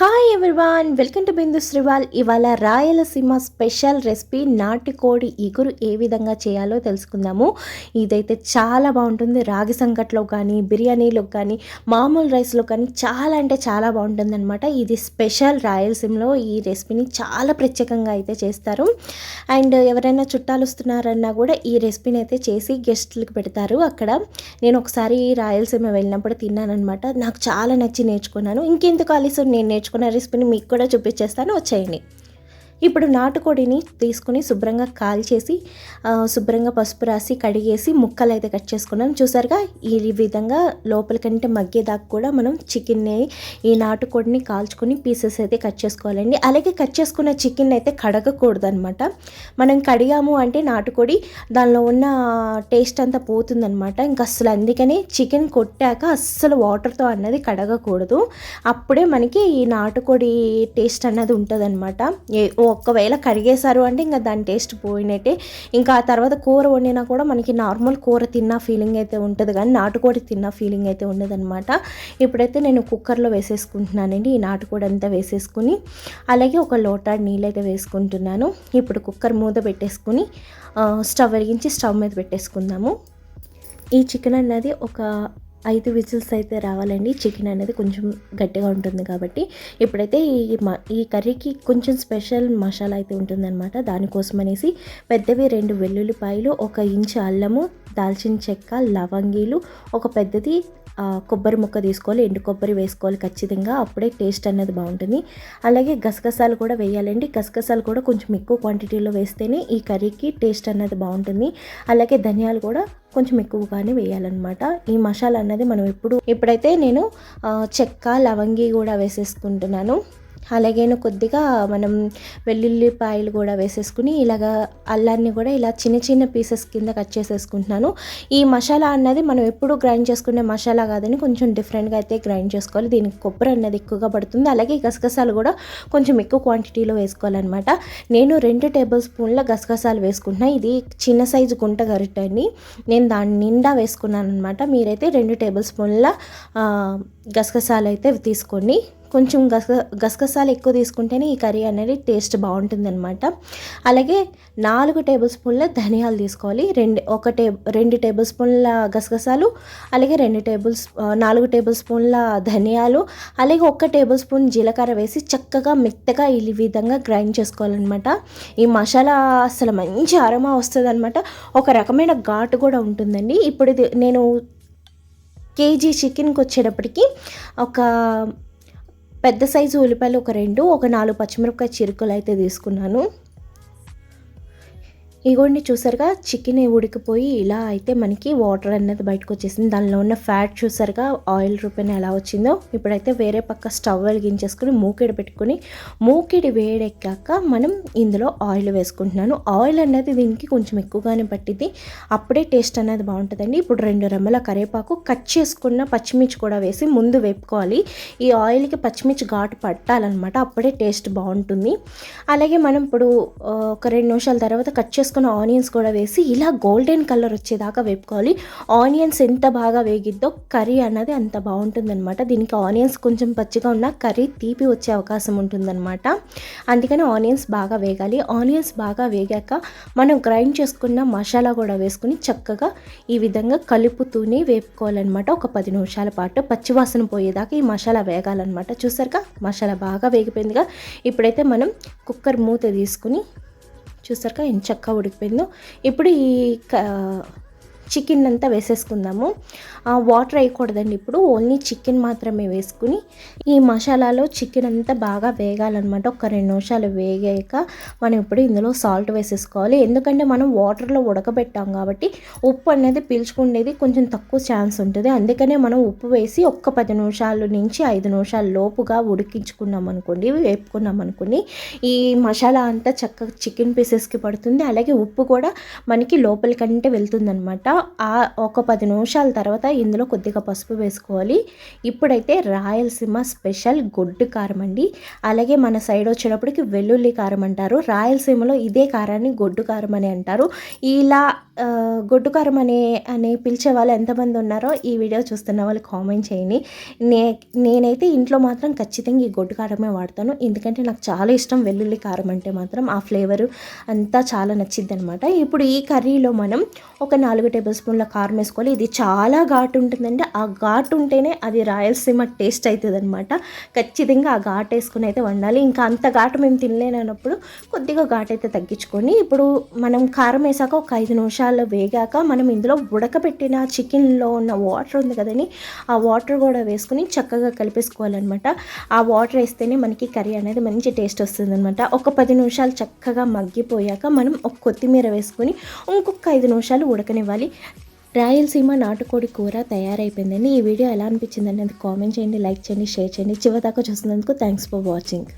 Hi everyone welcome to Bindu Srival ఇవాళ Rayalaseema special recipe నాటుకోడి ఇగురు ఏ విధంగా చేయాలో తెలుసుకుందాము. ఇదైతే చాలా బాగుంటుంది. రాగి సంకట్లో కానీ బిర్యానీలో కానీ మామూలు రైస్లో కానీ చాలా అంటే చాలా బాగుంటుంది అనమాట ఇది స్పెషల్ రాయలసీమలో ఈ రెసిపీని చాలా ప్రత్యేకంగా అయితే చేస్తారు. అండ్ ఎవరైనా చుట్టాలు వస్తున్నారన్నా కూడా ఈ రెసిపీని అయితే చేసి గెస్ట్లకు పెడతారు. అక్కడ నేను ఒకసారి రాయలసీమ వెళ్ళినప్పుడు తిన్నాను అనమాట నాకు చాలా నచ్చి నేర్చుకున్నాను. ఇంకెందుకు ఆలస్యం? నేను నేర్చుకున్నాను నేర్చుకున్న రెసిపీని మీకు కూడా చూపించేస్తాను. వచ్చేయండి. ఇప్పుడు నాటుకోడిని తీసుకుని శుభ్రంగా కాల్చేసి శుభ్రంగా పసుపు రాసి కడిగేసి ముక్కలు అయితే కట్ చేసుకున్నాను చూసారుగా ఈ విధంగా లోపలికంటే మగ్గేదాకా కూడా మనం చికెన్ని ఈ నాటుకోడిని కాల్చుకొని పీసెస్ అయితే కట్ చేసుకోవాలండి. అలాగే కట్ చేసుకున్న చికెన్ అయితే కడగకూడదు అనమాట మనం కడిగాము అంటే నాటుకోడి దానిలో ఉన్న టేస్ట్ అంతా పోతుందనమాట ఇంకా అస్సలు అందుకనే చికెన్ కొట్టాక అస్సలు వాటర్తో అన్నది కడగకూడదు. అప్పుడే మనకి ఈ నాటుకోడి టేస్ట్ అన్నది ఉంటుంది అనమాట ఒక్కవేళ కడిగేశారు అంటే ఇంకా దాని టేస్ట్ పోయినట్టే. ఇంకా ఆ తర్వాత కూర వండినా కూడా మనకి నార్మల్ కూర తిన్న ఫీలింగ్ అయితే ఉంటుంది. కానీ నాటుకోడి తిన్న ఫీలింగ్ అయితే ఉండదన్నమాట. ఇప్పుడైతే నేను కుక్కర్లో వేసేసుకుంటున్నానండి. ఈ నాటుకోడి అంతా వేసేసుకుని అలాగే ఒక లోటా నీళ్ళు అయితే వేసుకుంటున్నాను. ఇప్పుడు కుక్కర్ మూత పెట్టేసుకుని స్టవ్ వెలిగించి స్టవ్ మీద పెట్టేసుకుందాము. ఈ చికెన్ అన్నది ఒక ఐదు విజిల్స్ అయితే రావాలండి. చికెన్ అనేది కొంచెం గట్టిగా ఉంటుంది కాబట్టి. ఇప్పుడైతే ఈ మ ఈ కర్రీకి కొంచెం స్పెషల్ మసాలా అయితే ఉంటుందన్నమాట. దానికోసం అనేసి పెద్దవి రెండు వెల్లుల్లిపాయలు ఒక ఇంచు అల్లము దాల్చిన చెక్క లవంగీలు ఒక పెద్దది కొబ్బరి ముక్క తీసుకోవాలి. ఎండు కొబ్బరి వేసుకోవాలి ఖచ్చితంగా. అప్పుడే టేస్ట్ అనేది బాగుంటుంది. అలాగే గసగసాలు కూడా వేయాలండి. గసగసాలు కూడా కొంచెం ఎక్కువ క్వాంటిటీలో వేస్తేనే ఈ కర్రీకి టేస్ట్ అనేది బాగుంటుంది. అలాగే ధనియాలు కూడా కొంచెం ఎక్కువగానే వేయాలన్నమాట. ఈ మసాలా అన్నది మనం ఎప్పుడు ఇప్పుడైతే నేను చెక్క లవంగి కూడా వేసేసుకుంటున్నాను. అలాగే కొద్దిగా మనం వెల్లుల్లిపాయలు కూడా వేసేసుకుని ఇలాగా అల్లాన్ని కూడా ఇలా చిన్న చిన్న పీసెస్ కింద కట్ చేసేసుకుంటున్నాను. ఈ మసాలా అన్నది మనం ఎప్పుడు గ్రైండ్ చేసుకునే మసాలా కాదని కొంచెం డిఫరెంట్గా అయితే గ్రైండ్ చేసుకోవాలి. దీనికి కొబ్బరి అన్నది ఎక్కువగా పడుతుంది. అలాగే గసగసాలు కూడా కొంచెం ఎక్కువ క్వాంటిటీలో వేసుకోవాలన్నమాట. నేను రెండు టేబుల్ స్పూన్ల గసగసాలు వేసుకుంటున్నా. ఇది చిన్న సైజు గుంట గరిటని నేను దాని నిండా వేసుకున్నాను అనమాట మీరైతే రెండు టేబుల్ స్పూన్ల గసగసాలు అయితే తీసుకోండి. కొంచెం గస గసగసాలు ఎక్కువ తీసుకుంటేనే ఈ కర్రీ అనేది టేస్ట్ బాగుంటుందన్నమాట. అలాగే నాలుగు టేబుల్ స్పూన్ల ధనియాలు తీసుకోవాలి. రెండు ఒక టే రెండు టేబుల్ స్పూన్ల గసగసాలు అలాగే రెండు టేబుల్ నాలుగు టేబుల్ స్పూన్ల ధనియాలు అలాగే ఒక టేబుల్ స్పూన్ జీలకర్ర వేసి చక్కగా మెత్తగా ఈ విధంగా గ్రైండ్ చేసుకోవాలన్నమాట. ఈ మసాలా అసలు మంచి అరమా వస్తుంది ఒక రకమైన ఘాటు కూడా ఉంటుందండి. ఇప్పుడు నేను కేజీ చికెన్కి వచ్చేటప్పటికి ఒక పెద్ద సైజు ఉల్లిపాయలు ఒక రెండు ఒక నాలుగు పచ్చిమిరపకాయ చిరుకులు అయితే తీసుకున్నాను. ఇగోండి చూసారుగా చికెన్ ఉడికిపోయి ఇలా అయితే మనకి వాటర్ అనేది బయటకు వచ్చేసింది. దానిలో ఉన్న ఫ్యాట్ చూసారుగా ఆయిల్ రూపాయన ఎలా వచ్చిందో. ఇప్పుడైతే వేరే పక్క స్టవ్ వెలిగించేసుకుని మూకిడి పెట్టుకుని మూకిడి వేడెక్కాక మనం ఇందులో ఆయిల్ వేసుకుంటున్నాను. ఆయిల్ అనేది దీనికి కొంచెం ఎక్కువగానే పట్టింది అప్పుడే టేస్ట్ అనేది బాగుంటుందండి. ఇప్పుడు రెండు రెమ్మల కరివేపాకు కట్ చేసుకున్న పచ్చిమిర్చి కూడా వేసి ముందు వేపుకోవాలి. ఈ ఆయిల్కి పచ్చిమిర్చి ఘాటు పట్టాలన్నమాట. అప్పుడే టేస్ట్ బాగుంటుంది. అలాగే మనం ఇప్పుడు ఒక రెండు నిమిషాల తర్వాత కట్ చేసుకున్న ఆనియన్స్ కూడా వేసి ఇలా గోల్డెన్ కలర్ వచ్చేదాకా వేపుకోవాలి. ఆనియన్స్ ఎంత బాగా వేగిద్దో కర్రీ అన్నది అంత బాగుంటుందన్నమాట. దీనికి ఆనియన్స్ కొంచెం పచ్చిగా ఉన్న కర్రీ తీపి వచ్చే అవకాశం ఉంటుందన్నమాట. అందుకని ఆనియన్స్ బాగా వేగాలి. ఆనియన్స్ బాగా వేగాక మనం గ్రైండ్ చేసుకున్న మసాలా కూడా వేసుకుని చక్కగా ఈ విధంగా కలుపుతూనే వేపుకోవాలన్నమాట. ఒక పది నిమిషాల పాటు పచ్చివాసన పోయేదాకా ఈ మసాలా వేగాలన్నమాట. చూసారుగా? మసాలా బాగా వేగిపోయిందిగా. ఇప్పుడైతే మనం కుక్కర్ మూత తీసుకుని చూసారుగా ఎంత చక్కగా ఉడికిపోయిందో. ఇప్పుడు ఈ క- చికెన్ అంతా వేసేసుకుందాము. ఆ, వాటర్ వేయకూడదండి ఇప్పుడు. ఓన్లీ చికెన్ మాత్రమే వేసుకుని ఈ మసాలాలో చికెన్ అంతా బాగా వేగాలన్నమాట. ఒక రెండు నిమిషాలు వేగాక మనం ఇప్పుడు ఇందులో సాల్ట్ వేసేసుకోవాలి. ఎందుకంటే మనం వాటర్లో ఉడకబెట్టాం కాబట్టి ఉప్పు అనేది పీల్చుకునేది కొంచెం తక్కువ ఛాన్స్ ఉంటుంది. అందుకనే మనం ఉప్పు వేసి ఒక్క పది నిమిషాల నుంచి ఐదు నిమిషాల లోపుగా ఉడికించుకున్నాం అనుకోండి వేపుకున్నాం అనుకోండి ఈ మసాలా అంతా చక్కగా చికెన్ పీసెస్కి పడుతుంది. అలాగే ఉప్పు కూడా మనకి లోపలికంటే వెళ్తుందనమాట ఆ ఒక పది నిమిషాల తర్వాత ఇందులో కొద్దిగా పసుపు వేసుకోవాలి. ఇప్పుడైతే రాయలసీమ స్పెషల్ గొడ్డు కారం అండి. అలాగే మన సైడ్ వచ్చేటప్పటికి వెల్లుల్లి కారం అంటారు. రాయలసీమలో ఇదే కారాన్ని గొడ్డు కారం అని అంటారు. ఇలా గొడ్డు కారం అనే అని పిలిచే వాళ్ళు ఎంతమంది ఉన్నారో ఈ వీడియో చూస్తున్న వాళ్ళు కామెంట్ చేయండి. నే నేనైతే ఇంట్లో మాత్రం ఖచ్చితంగా ఈ గొడ్డు కారమే వాడతాను. ఎందుకంటే నాకు చాలా ఇష్టం వెల్లుల్లి కారం అంటే మాత్రం. ఆ ఫ్లేవరు అంతా చాలా నచ్చిద్ది అనమాట ఇప్పుడు ఈ కర్రీలో మనం ఒక నాలుగు టేబుల్ స్పూన్ల కారం వేసుకోవాలి ఇది చాలా ఘాటు ఉంటుందండి. ఆ ఘాటు ఉంటేనే అది రాయలసీమ టేస్ట్ అవుతుంది అనమాట ఖచ్చితంగా ఆ ఘాటు వేసుకుని అయితే వండాలి. ఇంకా అంత ఘాటు మేము తినలేనప్పుడు కొద్దిగా ఘాటు అయితే తగ్గించుకొని ఇప్పుడు మనం కారం వేసాక ఒక ఐదు నిమిషాలు వేగాక మనం ఇందులో ఉడకబెట్టిన చికెన్లో ఉన్న వాటర్ ఉంది కదండి ఆ వాటర్ కూడా వేసుకుని చక్కగా కలిపేసుకోవాలన్నమాట. ఆ వాటర్ వేస్తేనే మనకి కర్రీ అనేది మంచి టేస్ట్ వస్తుంది అనమాట ఒక పది నిమిషాలు చక్కగా మగ్గిపోయాక మనం ఒక కొత్తిమీర వేసుకుని ఇంకొక ఐదు నిమిషాలు ఉడకనివ్వాలి. రాయలసీమ నాటుకోడి కూర తయారైపోయిందండి ఈ వీడియో ఎలా అనిపించింది అనేది కామెంట్ చేయండి లైక్ చేయండి షేర్ చేయండి. చివరిదాకా చూసినందుకు థ్యాంక్స్ ఫర్ వాచింగ్